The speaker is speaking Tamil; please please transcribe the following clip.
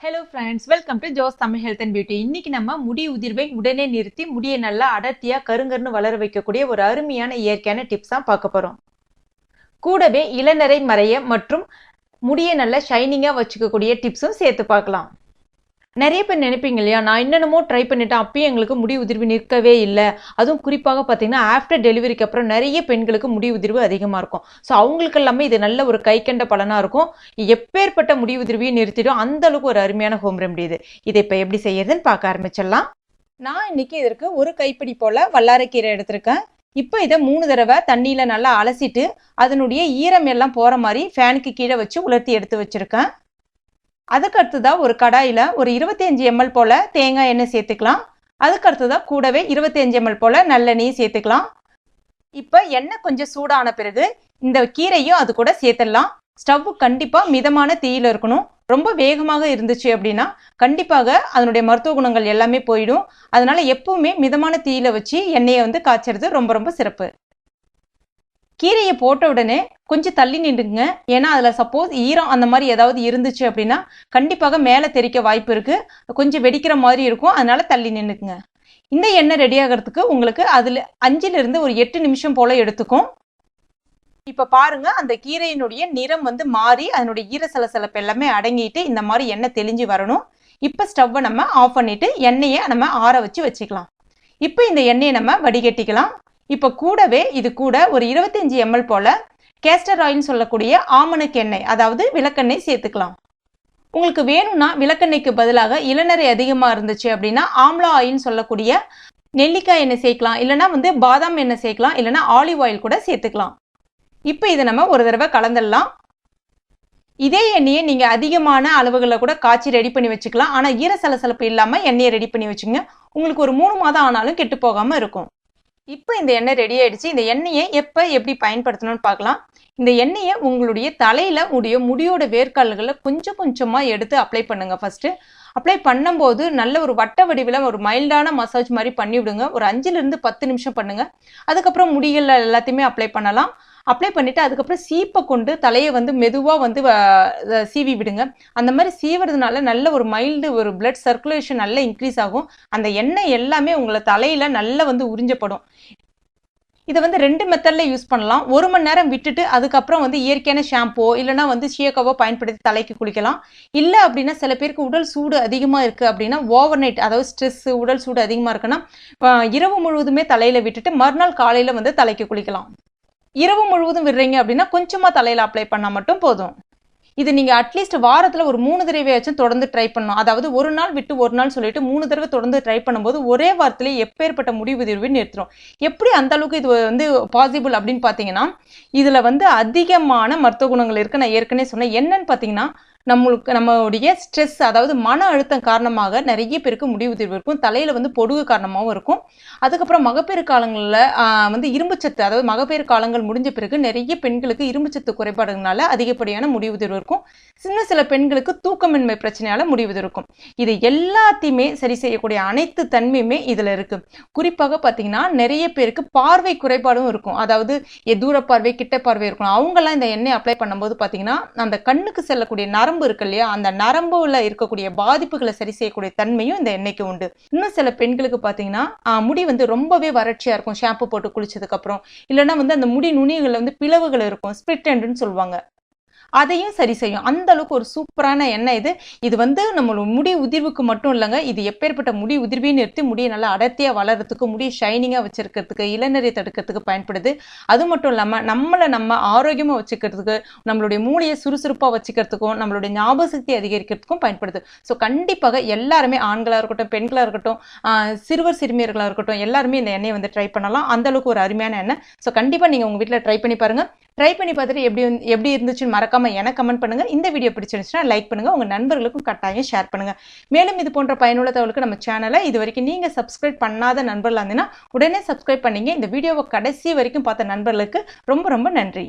Hello friends welcome to Jo's Tamil health and beauty இன்னைக்கு நம்ம முடி உதிர்வை உடனே நிறுத்தி முடியை நல்லா அடர்த்தியாக கருங்கருன்னு வளர வைக்கக்கூடிய ஒரு அருமையான இயற்கையான டிப்ஸ் தான் பார்க்க போகிறோம் கூடவே இளநரை மறைய மற்றும் முடியை நல்லா ஷைனிங்காக வச்சுக்கக்கூடிய டிப்ஸும் சேர்த்து பார்க்கலாம். நிறைய பேர் நினைப்பீங்க இல்லையா? நான் என்னென்னமோ ட்ரை பண்ணிட்டேன் அப்பயும் எங்களுக்கு முடி உதிர்வு நிற்கவே இல்லை. அதுவும் குறிப்பாக பார்த்தீங்கன்னா ஆஃப்டர் டெலிவரிக்கு அப்புறம் நிறைய பெண்களுக்கு முடி உதிர்வு அதிகமாக இருக்கும். ஸோ அவங்களுக்கு எல்லாமே இது நல்ல ஒரு கை கண்ட பலனாக இருக்கும். எப்பேற்பட்ட முடி உதிர்வையும் நிறுத்திடும். அந்த அளவுக்கு ஒரு அருமையான ஹோம் ரெமடி இது. இதை இப்போ எப்படி செய்யறதுன்னு பார்க்க ஆரம்பிச்சிடலாம். நான் இன்னைக்கு இதற்கு ஒரு கைப்பிடி போல் வல்லாரக்கீரை எடுத்திருக்கேன். இப்போ இதை மூணு தடவை தண்ணியில் நல்லா அலசிட்டு அதனுடைய ஈரம் எல்லாம் போகிற மாதிரி ஃபேனுக்கு கீழே வச்சு உலர்த்தி எடுத்து வச்சுருக்கேன். அதுக்கடுத்து தான் ஒரு கடாயில் ஒரு இருபத்தஞ்சி எம்எல் போல் தேங்காய் எண்ணெய் சேர்த்துக்கலாம். அதுக்கடுத்ததாக கூடவே இருபத்தஞ்சி எம்எல் போல் நல்லெண்ணெயும் சேர்த்துக்கலாம். இப்போ எண்ணெய் கொஞ்சம் சூடான பிறகு இந்த கீரையும் அது கூட சேர்த்துடலாம். ஸ்டவ் கண்டிப்பாக மிதமான தீயில் இருக்கணும். ரொம்ப வேகமாக இருந்துச்சு அப்படின்னா கண்டிப்பாக அதனுடைய மருத்துவ குணங்கள் எல்லாமே போயிடும். அதனால எப்பவுமே மிதமான தீயில் வச்சு எண்ணெயை வந்து காய்ச்சறது ரொம்ப ரொம்ப சிறப்பு. கீரையை போட்ட உடனே கொஞ்சம் தள்ளி நின்றுங்க. ஏன்னா அதில் சப்போஸ் ஈரம் அந்த மாதிரி ஏதாவது இருந்துச்சு அப்படின்னா கண்டிப்பாக மேலே தெறிக்க வாய்ப்பு இருக்குது கொஞ்சம் வெடிக்கிற மாதிரி இருக்கும். அதனால தள்ளி நின்றுக்குங்க. இந்த எண்ணெய் ரெடி ஆகிறதுக்கு உங்களுக்கு அதில் அஞ்சிலிருந்து ஒரு எட்டு நிமிஷம் போல் எடுத்துக்கும். இப்போ பாருங்க அந்த கீரையினுடைய நிறம் வந்து மாறி அதனுடைய ஈர சலசலப்பு எல்லாமே அடங்கிட்டு இந்த மாதிரி எண்ணெய் தெளிஞ்சு வரணும். இப்போ ஸ்டவ்வை நம்ம ஆஃப் பண்ணிட்டு எண்ணெயை நம்ம ஆற வச்சு வச்சுக்கலாம். இப்போ இந்த எண்ணெயை நம்ம வடிகட்டிக்கலாம். இப்போ கூடவே இது கூட ஒரு இருபத்தஞ்சி எம்எல் போல கேஸ்டர் ஆயில்னு சொல்லக்கூடிய ஆமணக்கு எண்ணெய் அதாவது விளக்கெண்ணெய் சேர்த்துக்கலாம். உங்களுக்கு வேணும்னா விளக்கெண்ணெய்க்கு பதிலாக இளநரை அதிகமாக இருந்துச்சு அப்படின்னா ஆம்லா ஆயில்னு சொல்லக்கூடிய நெல்லிக்காய் எண்ணெய் சேர்க்கலாம். இல்லைனா வந்து பாதாம் எண்ணெய் சேர்க்கலாம். இல்லைனா ஆலிவ் ஆயில் கூட சேர்த்துக்கலாம். இப்போ இதை நம்ம ஒரு தடவை கலந்துடலாம். இதே எண்ணெயை நீங்கள் அதிகமான அளவுகளில் கூட காய்ச்சி ரெடி பண்ணி வச்சுக்கலாம். ஆனால் ஈர சலசலப்பு இல்லாமல் எண்ணெயை ரெடி பண்ணி வச்சுங்க உங்களுக்கு ஒரு மூணு மாதம் ஆனாலும் கெட்டு போகாமல் இருக்கும். இப்போ இந்த எண்ணெய் ரெடி ஆயிடுச்சு. இந்த எண்ணெயை எப்போ எப்படி பயன்படுத்தணும்னு பார்க்கலாம். இந்த எண்ணெயை உங்களுடைய தலையில் உடைய முடியோட வேர்க்கால்களில் கொஞ்சம் கொஞ்சமாக எடுத்து அப்ளை பண்ணுங்க ஃபஸ்ட்டு அப்ளை பண்ணும்போது நல்ல ஒரு வட்ட வடிவில் ஒரு மைல்டான மசாஜ் மாதிரி பண்ணி விடுங்க ஒரு அஞ்சுலேருந்து பத்து நிமிஷம் பண்ணுங்க. அதுக்கப்புறம் முடிகள் எல்லாத்தையுமே அப்ளை பண்ணலாம். அப்ளை பண்ணிவிட்டு அதுக்கப்புறம் சீப்பை கொண்டு தலையை வந்து மெதுவாக வந்து சீவி விடுங்க. அந்த மாதிரி சீவுறதுனால நல்ல ஒரு மைல்டு ஒரு பிளட் சர்க்குலேஷன் நல்லா இன்க்ரீஸ் ஆகும். அந்த எண்ணெய் எல்லாமே உங்களை தலையில் நல்லா வந்து உறிஞ்சப்படும். இதை வந்து ரெண்டு மெத்தடில் யூஸ் பண்ணலாம். ஒரு மணி நேரம் விட்டுட்டு அதுக்கப்புறம் வந்து இயற்கையான ஷாம்போ இல்லைனா வந்து ஷியக்காவோ பயன்படுத்தி தலைக்கு குளிக்கலாம். இல்லை அப்படின்னா சில பேருக்கு உடல் சூடு அதிகமாக இருக்குது அப்படின்னா ஓவர் நைட் அதாவது ஸ்ட்ரெஸ்ஸு உடல் சூடு அதிகமாக இருக்குன்னா இரவு முழுவதுமே தலையில் விட்டுட்டு மறுநாள் காலையில் வந்து தலைக்கு குளிக்கலாம். இரவு முழுவதும் விடுறீங்க அப்படின்னா கொஞ்சமாக தலையில் அப்ளை பண்ணால் மட்டும் போதும். இது நீங்கள் அட்லீஸ்ட் வாரத்தில் ஒரு மூணு தடவையாச்சும் தொடர்ந்து ட்ரை பண்ணணும். அதாவது ஒரு நாள் விட்டு ஒரு நாள் சொல்லிட்டு மூணு தடவை தொடர்ந்து ட்ரை பண்ணும்போது ஒரே வாரத்திலே எப்பேற்பட்ட முடிவு தீர்வு நிறுத்துறோம். எப்படி அந்த அளவுக்கு இது வந்து பாசிபிள் அப்படின்னு பார்த்தீங்கன்னா இதில் வந்து அதிகமான மருத்துவ குணங்கள் இருக்குது நான் ஏற்கனவே சொன்னேன். என்னன்னு பார்த்தீங்கன்னா நம்மளுக்கு நம்மளுடைய ஸ்ட்ரெஸ் அதாவது மன அழுத்தம் காரணமாக நிறைய பேருக்கு முடிவு தீர்வு இருக்கும். தலையில் வந்து பொடுகு காரணமாகவும் இருக்கும். அதுக்கப்புறம் மகப்பேறு காலங்களில் வந்து இரும்புச்சத்து அதாவது மகப்பேறு காலங்கள் முடிஞ்ச பிறகு நிறைய பெண்களுக்கு இரும்புச்சத்து குறைபாடுனால அதிகப்படியான முடிவு தீர்வு இருக்கும். சின்ன சில பெண்களுக்கு தூக்கமின்மை பிரச்சனையால் முடிவு இருக்கும். இது எல்லாத்தையுமே சரி செய்யக்கூடிய அனைத்து தன்மையுமே இதில் இருக்குது குறிப்பாக பார்த்தீங்கன்னா நிறைய பேருக்கு பார்வை குறைபாடும் இருக்கும். அதாவது தூர பார்வை கிட்ட பார்வை இருக்கும். அவங்கெல்லாம் இந்த எண்ணெய் அப்ளை பண்ணும்போது பார்த்தீங்கன்னா அந்த கண்ணுக்கு செல்லக்கூடிய நரம்பு இருக்கு இல்லையா? அந்த நரம்புல இருக்கக்கூடிய பாதிப்புகளை சரி செய்யக்கூடிய தன்மையும் இந்த எண்ணெய்க்கு உண்டு. இன்னும் சில பெண்களுக்கு பார்த்தீங்கன்னா முடி வந்து ரொம்பவே வறட்சியா இருக்கும். ஷாம்பு போட்டு குளிச்சதுக்கு அப்புறம். இல்லைன்னா வந்து அந்த முடி நுனிகளில் வந்து பிளவுகள் இருக்கும். ஸ்பிரிட் எண்டுன்னு சொல்லுவாங்க. அதையும் சரி செய்யும். அந்த அளவுக்கு ஒரு சூப்பரான எண்ணெய் இது. இது வந்து நம்மளோட முடி உதிர்வுக்கு மட்டும் இல்லைங்க. இது எப்பேற்பட்ட முடி உதிர்வையும் நிறுத்தி முடியை நல்லா அடர்த்தியாக வளர்கிறதுக்கு முடியை ஷைனிங்காக வச்சிருக்கிறதுக்கு இளநரை தடுக்கிறதுக்கு பயன்படுது. அது மட்டும் இல்லாமல் நம்மளை நம்ம ஆரோக்கியமாக வச்சுக்கிறதுக்கு நம்மளுடைய மூளையை சுறுசுறுப்பாக வச்சுக்கிறதுக்கும் நம்மளுடைய ஞாபக சக்தி அதிகரிக்கிறதுக்கும் பயன்படுது. ஸோ கண்டிப்பாக எல்லாருமே ஆண்களாக இருக்கட்டும் பெண்களாக இருக்கட்டும் சிறுவர் சிறுமியர்களாக இருக்கட்டும் எல்லாருமே இந்த எண்ணெயை வந்து ட்ரை பண்ணலாம். அந்த அளவுக்கு ஒரு அருமையான எண்ணெய். ஸோ கண்டிப்பாக நீங்கள் உங்கள் வீட்டில் ட்ரை பண்ணி பாருங்கள் ட்ரை பண்ணி பார்த்துட்டு எப்படி எப்படி இருந்துச்சுன்னு மறக்காம எனக்கு கமெண்ட் பண்ணுங்க. இந்த வீடியோ பிடிச்சிருந்துச்சுன்னா லைக் பண்ணுங்க. உங்க நண்பர்களுக்கும் கட்டாயம் ஷேர் பண்ணுங்க. மேலும் இது போன்ற பயனுள்ள தகவலுக்கு நம்ம சேனலை இது வரைக்கும் நீங்க சப்ஸ்கிரைப் பண்ணாத நண்பர்களாக இருந்தீங்கன்னா உடனே சப்ஸ்கிரைப் பண்ணீங்க. இந்த வீடியோவை கடைசி வரைக்கும் பார்த்த நண்பர்களுக்கு ரொம்ப ரொம்ப நன்றி.